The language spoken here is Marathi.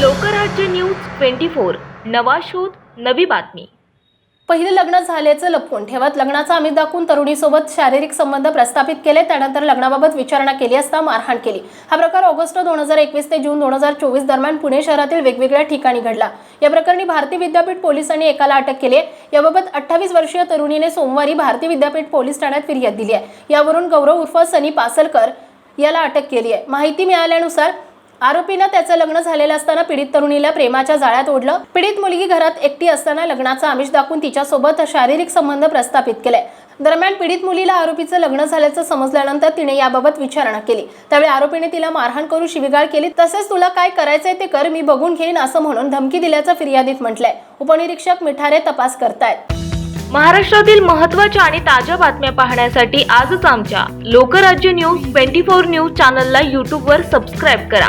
Lokrajya news twenty four. नवा शोध नवी बातमी. पहिलं लग्न झाल्याचं लपवून ठेवत लग्नाचा आमिष दाखवून तरुणीसोबत शारीरिक संबंध प्रस्थापित केले त्यानंतर लग्नाबाबत विचारणा केली असता मारहाण केली. हा प्रकार ऑगस्ट दोन हजार एकवीस ते जून दोन हजार चोवीस दरम्यान पुणे शहरातील वेगवेगळ्या ठिकाणी घडला. या प्रकरणी भारती विद्यापीठ पोलिसांनी एकाला अटक केली आहे. याबाबत अठ्ठावीस वर्षीय तरुणीने सोमवारी भारती विद्यापीठ पोलीस ठाण्यात फिर्याद दिली आहे. यावरून गौरव उर्फ सनी पासलकर याला अटक केली आहे. माहिती मिळाल्यानुसार आरोपीनं त्याचं लग्न झालेलं असताना पीडित तरुणीला प्रेमाच्या जाळ्यात ओढलं. पीडित मुलगी घरात एकटी असताना लग्नाचा आमिष दाखवून तिच्यासोबत शारीरिक संबंध प्रस्थापित केले. दरम्यान पीडित मुलीला आरोपीचं लग्न झाल्याचं समजल्यानंतर तिने याबाबत विचारणा केली. त्यावेळी आरोपीने तिला मारहाण करून शिवीगाळ केली. तसेच तुला काय करायचंय ते कर मी बघून घेईन असं म्हणून धमकी दिल्याचं फिर्यादीत म्हटलंय. उपनिरीक्षक मिठारे तपास करतायत. महाराष्ट्रातील महत्त्वाच्या आणि ताज्या बातम्या पाहण्यासाठी आजच आमच्या Lokrajya news twenty four news चॅनलला यूट्यूबवर सबस्क्राईब करा.